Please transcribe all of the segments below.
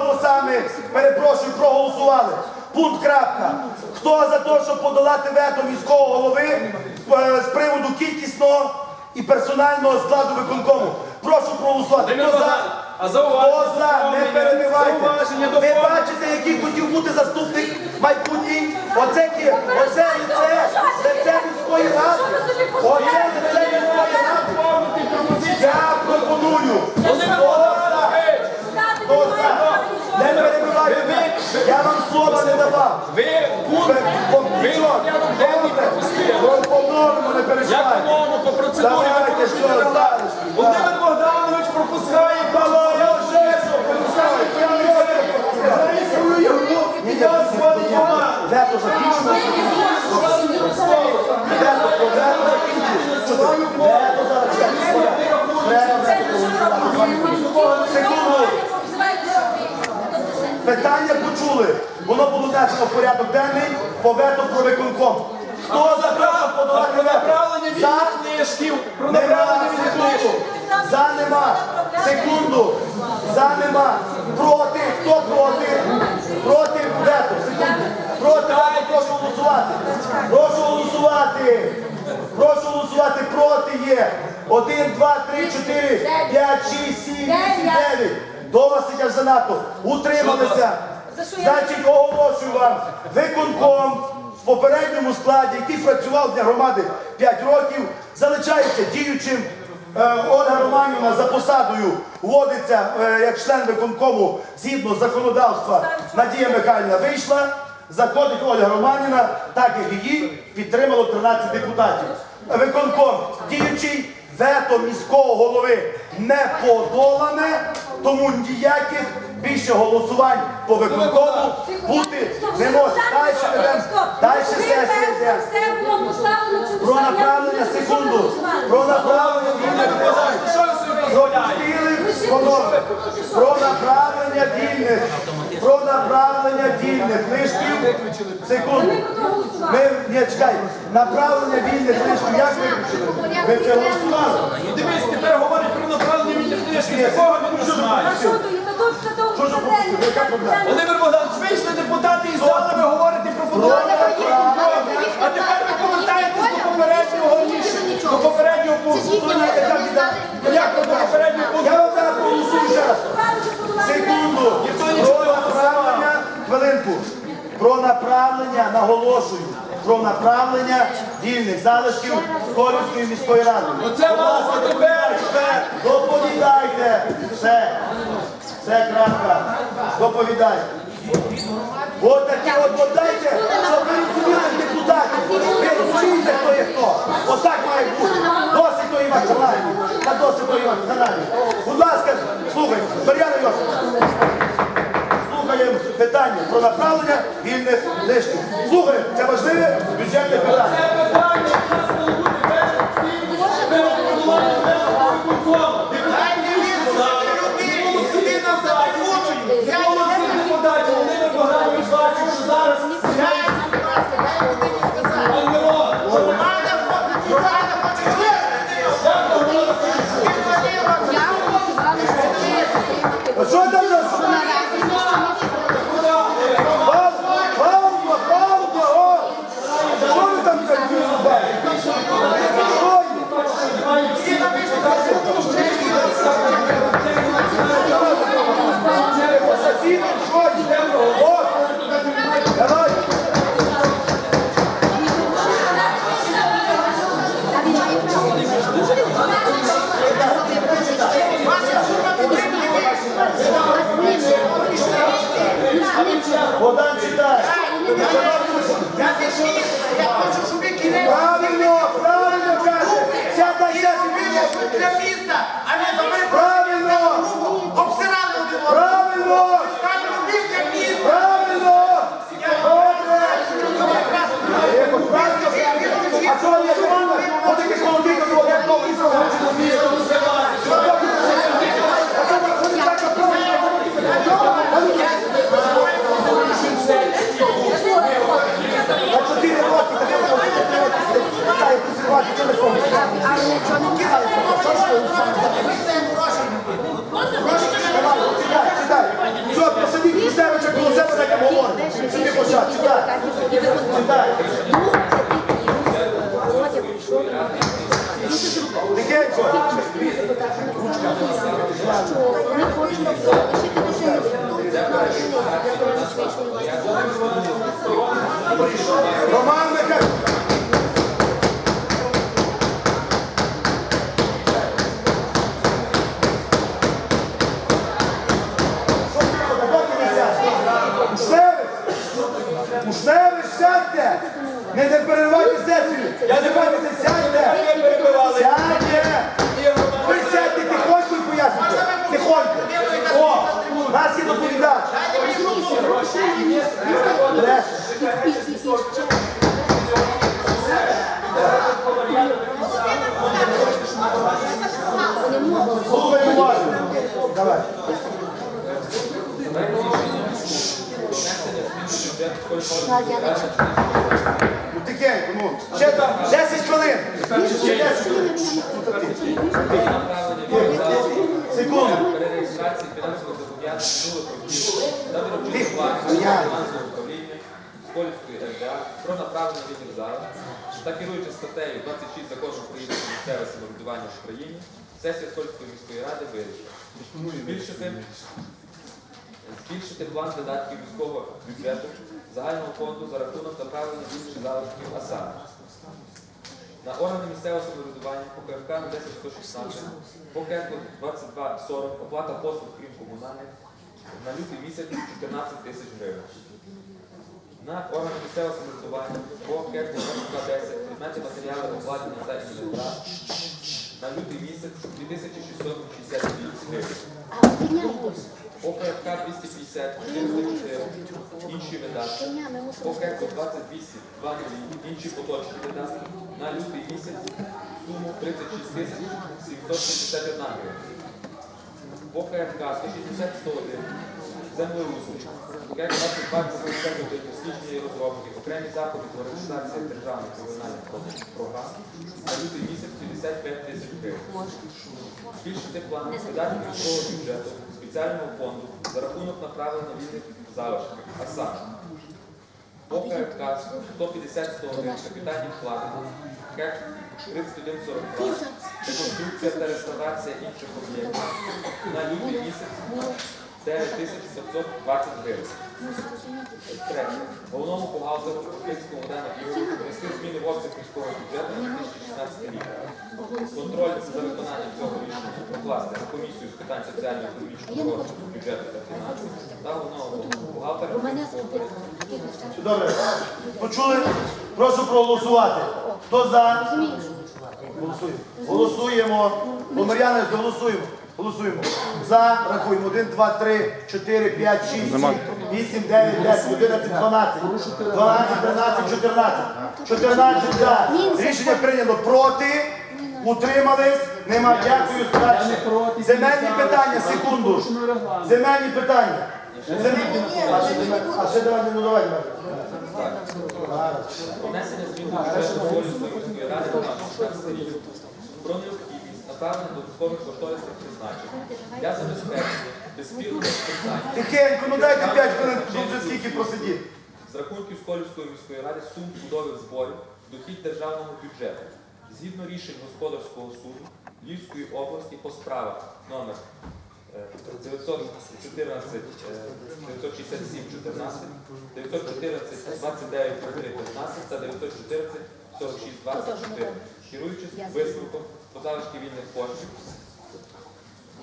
голосами, перепрошую, проголосували. Пункт крапка. Хто за те, щоб подолати вето міського голови е, з приводу кількісного і персонального складу виконкому? Прошу проголосувати. Хто за? Хто за? Не перебивайте. Ви бачите, який хотів бути заступник майбутній? Оце кі, оце лице, лице міської ради. Оце лице міської ради. Я пропоную. Хто за? Хто за? Не перебивайте мене. Я вам слова не давав. Ви помнічок. Не переживайте. по-новому по процедурі Давайте, ви що зараз? Володимир Богданович пропускає Давай, я вже що, пропускаю, я пропускаю. Я зводить команду. Вето закінчено. Треба. Секунду. Питання почули. Воно було внесено в порядок денний по вето про виконком. Хто за те, щоб подолати вето? За? книжків. Про Нема, секунду. За нема. Секунду. За нема. Проти. Хто проти? Проти вето. Секунду. Проти вето. Прошу голосувати. Прошу голосувати. Прошу голосувати. Проти є. Один, два, три, чотири, п'ять, шість, сім, вісім, дев'ять. Досить аж занадто. Утрималися. Значить, оголошую вам виконком в попередньому складі, який працював для громади 5 років, залишається діючим. Е, Ольга Романівна за посадою вводиться е, як член виконкому згідно законодавства. Надія Михайлівна вийшла, заходить Ольга Романівна, так як її підтримало 13 депутатів. Виконком діючий, вето міського голови не подолане, тому ніяких більше голосувань по виконкому бути не може. Далі ведемо, далі сесія йде. Про направлення секунду. Про направлення вільних? Пропустили. Про направлення вільних. Про направлення вільних лишків. Секунду. Ми, ні, чекай. Направлення вільних лишків. Як виключили? Ви це голосували? Дивись, тепер говорить про направлення від книжки. Якого він не знає? Що ж пропустили? Яка проблема? Володимир Богданович, вийшли депутати із зали, ви говорите про подолання виконкому. А тепер ви повертаєтесь до попереднього рішення, до попереднього пункту. Ну, Як ви до попереднього пункту? Я вам зараз проголосую ще раз. Секунду. Про направлення, хвилинку. Про направлення, наголошую, про направлення вільних залишків Скорівської міської ради. Оце Будь ласка, тепер. доповідайте. Доповідайте. Все. Все, крапка. Доповідайте. От такі от, от дайте, щоб ви розуміли депутатів. Ви розумієте, хто є хто. Отак має бути. Досить тої вакцинації. Та досить тої вакцинації. Будь ласка, слухайте, Мар'яна Йосифівна. Слухаємо питання про направлення вільних лишків. Слухаємо, це важливе бюджетне питання. Роман Михайлович! Я не Сядьте, сядьте! Сядьте! Ви сядьте тихонько і пояснюйте! Тихонько! О! Нас є доповідач! Бреше. Слухай уважно! Давай! Ну Ще 10 хвилин. Ще 10 хвилин. Секунду. Скольської РДА про направлення від держави та керуючи статтею 26 закону України про місцеве самоврядування в Україні, сесія Скольської міської ради вирішила збільшити, збільшити план видатків міського бюджету загального фонду за рахунок направлення інших залишків АСА. На органи місцевого самоврядування по КФК на 10116, по КЕКу 2240, оплата послуг, крім комунальних, на лютий місяць 14 тисяч гривень. На органи місцевого самоврядування по КЕКу 2210, предмети матеріали обладнання та інвентар, на лютий місяць 2668 гривень. Підняли. 250, 404, інші видатки. По КЕКу 28, 2 інші поточні видатки. На лютий місяць суму 36 тисяч 761 гривень. По КФК 160 101, землеустрій. КЕК 22 81, дослідження і розробки, окремі заходи по реалізації державних комунальних програм. На лютий місяць 55 тисяч гривень. Збільшити план видатків міського бюджету спеціального фонду за рахунок направлення вільних залишків, а саме по КФК 150 101 капітальні вклади, КЕК 3142, реконструкція та реставрація інших об'єктів. На лютий місяць 9520 гривень. Третє. Головному бухгалтеру Київському ДНА внести зміни в обсяг міського бюджету на 2016 рік. Контроль за виконанням цього рішення покласти на комісію з питань соціально-економічного розвитку бюджету та фінансів та головного бухгалтера Київського Добре. Почули? Прошу проголосувати. Хто за? Голосуємо. Голосуємо. Помиряни, голосуємо. Голосуємо. За, рахуємо. 1, 2, 3, 4, 5, 6, 7, 8, 9, 10, 11, 12, 12, 13, 14. 14 за. Рішення прийнято проти. Утримались. Нема. Дякую. Старші. Земельні питання, секунду. Земельні питання. Земельні. А ще земель- А ще давай, ну давай, давай. Внесення змін до міської ради на 16 рік. Про направлення додаткових кошторисних призначень для забезпечення безспірного списання Тихенько, ну дайте 5 хвилин, тут вже скільки просидіть. з рахунків Сколівської міської ради сум судових зборів дохід державного бюджету. Згідно рішень господарського суду Львівської області по справах номер е, 914, е, 967 14, 914 29 15 та 914 46 24, керуючись висновком по залишки вільних коштів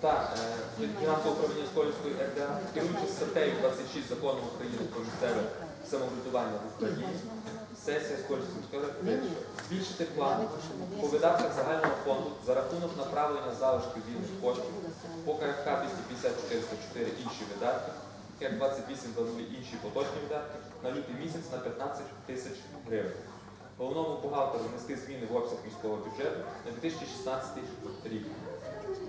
та е, фінансового управління Сколівської РДА, керуючись статтею 26 закону України про місцеве самоврядування в Україні, сесія Сколівської міської ради збільшити план по видатках загального фонду за рахунок направлення залишків вільних коштів по КФК 250 404 інші видатки, як 28 20 інші поточні видатки на лютий місяць на 15 тисяч гривень. Головному бухгалтеру внести зміни в обсяг міського бюджету на 2016 рік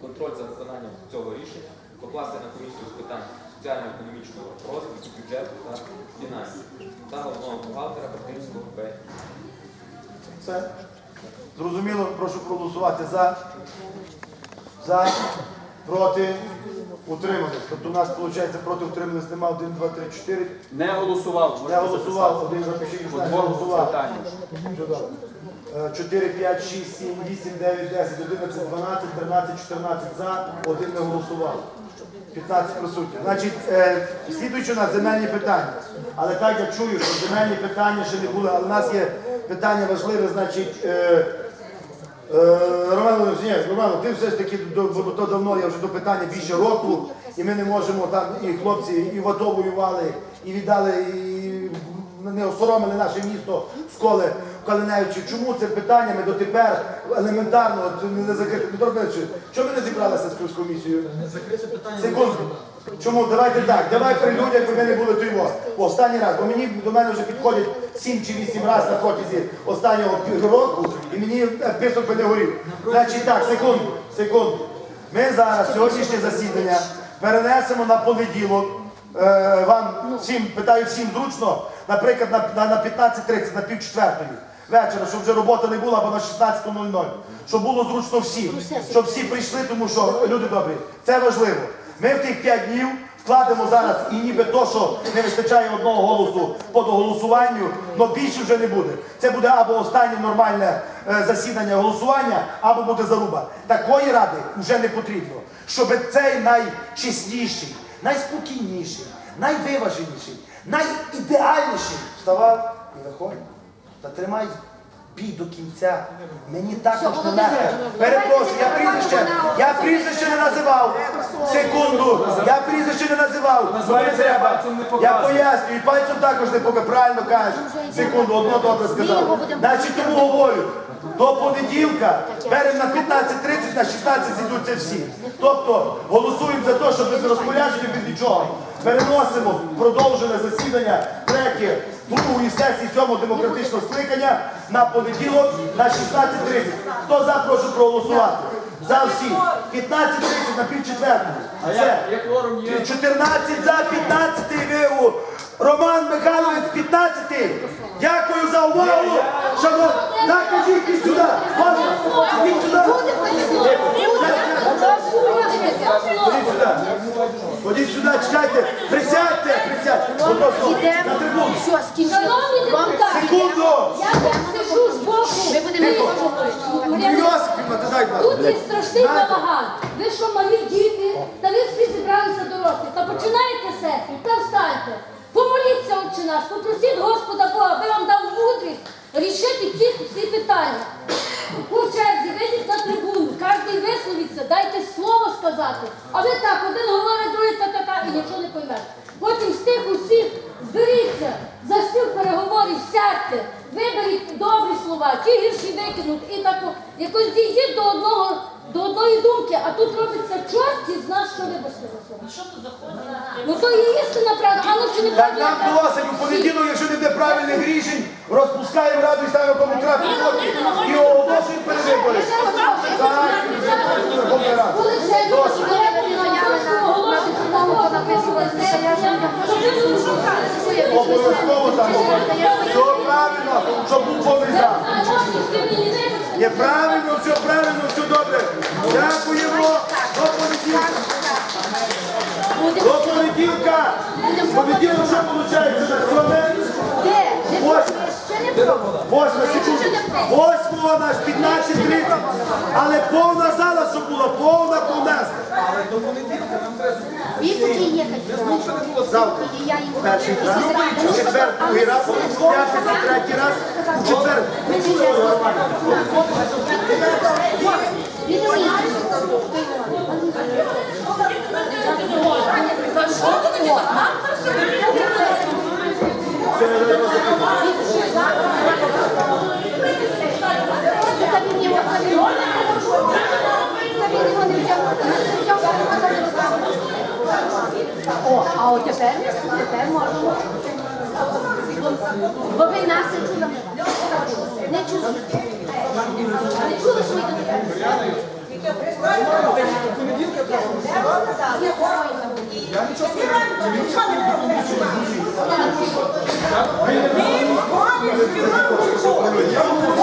контроль за виконанням цього рішення покласти на комісію з питань соціально-економічного розвитку, бюджету та фінансів та головного бухгалтера Братинського Б. Все. Зрозуміло, прошу проголосувати за. За. Проти. Утримались. Тобто у нас, виходить, проти утримались нема 1, 2, 3, 4. Не голосував. Я голосував, один запишіть, не голосував. питаннях. Чудово. Е, 4, 5, 6, 7, 8, 9, 10, 11, 12, 13, 14 за, один не голосував. 15 присутніх. Значить, е, слідуючи на земельні питання. Але так я чую, що земельні питання ще не були, але в нас є питання важливе, значить. Е, Е, Роман извиняюсь, Роман, ти все ж таки до, бо то давно я вже до питання більше року, і ми не можемо там, і хлопці і в АТО воювали, і віддали, і не осоромили наше місто в Калиневичі. Чому це питання ми дотепер елементарно не закрити? Петро Петрович, чому ми не зібралися з комісією? Секунду. Чому? Давайте так. Давай при людях, бо ми не були той вас. Останній раз, бо мені до мене вже підходять 7 чи 8 разів на протязі останнього року, і мені е, писок би не горів. Значить так, секунду, секунду. Ми зараз сьогоднішнє засідання перенесемо на понеділок. Е, вам всім питаю всім зручно, наприклад, на, на, на 15.30, на пів четвертої вечора, щоб вже робота не була, або на 16.00. Щоб було зручно всім, щоб всі прийшли, тому що люди добрі, це важливо. Ми в тих 5 днів вкладемо зараз і ніби то, що не вистачає одного голосу по доголосуванню, але більше вже не буде. Це буде або останнє нормальне е, засідання голосування, або буде заруба. Такої ради вже не потрібно. Щоб цей найчесніший, найспокійніший, найвиваженіший, найідеальніший вставав і виходив. Та тримай бій до кінця. Мені також не легко. Перепрошую, я прізвище, я прізвище не називав. Секунду, я прізвище не називав. Не треба. Я пояснюю, і пальцем також не поки правильно кажеш. Секунду, одно добре сказав. Значить, тому говорю. До понеділка беремо на 15.30, на 16 зійдуться всі. Тобто голосуємо за те, щоб без розпорядження, без нічого. Переносимо продовжене засідання третє другої сесії сьомого демократичного скликання на понеділок на 16.30. Хто за, прошу проголосувати. За всі. 15.30 на пів четвертого. Все. 14 за 15 виву. Роман Михайлович 15. Дякую за увагу. Шановні, ідіть сюди. Ладно, ідіть сюди. Ходіть сюди. Ходіть сюди, чекайте. Присядьте, присядьте. Одно слово. На трибуну. Все, скінчили. Шановні Вам депутати, Секунду. я тут сижу збоку. Ми будемо Мар'яна, Йосипівна, ти дай Тут страшний балаган. Ви що, малі діти, та ви всі зібралися дорослі. Та починаєте сесію, та встаньте. Помоліться, отче наш, попросіть Господа Бога, аби вам дав мудрість рішити ті всі питання. По черзі, вийдіть на трибуну, кожен висловиться, дайте слово сказати. А ви так, один говорить, другий та-та-та, і нічого не поймете. Потім з тих усіх зберіться за стіл переговорів, сядьте, виберіть добрі слова, ті гірші викинуть і так якось дійдіть до одного. До одної думки, а тут робиться чорт і знає, що вибачте за слово. Що тут заходить? Ну то є істина правда, а ну чи не Так правда? нам досить у понеділок, якщо не буде правильних рішень, розпускаємо раду і ставимо тому Обов'язково там все правильно, щоб був повний зал. Є правильно, все правильно, все добре. Дякуємо. До понеділка. До понеділка. Понеділок що виходить? На сьоме? Восьме. Восьме, секунду. Наш 15.30. Але повна зала, щоб була повна повнесна. Віки є Завтра. Я їм Перший раз, у четвер, другий раз, у п'ятницю, третій раз, у четвер. О, а от тепер, тепер можемо. Бо ви нас не чули. Не чули. Не чули, що ви тут Вони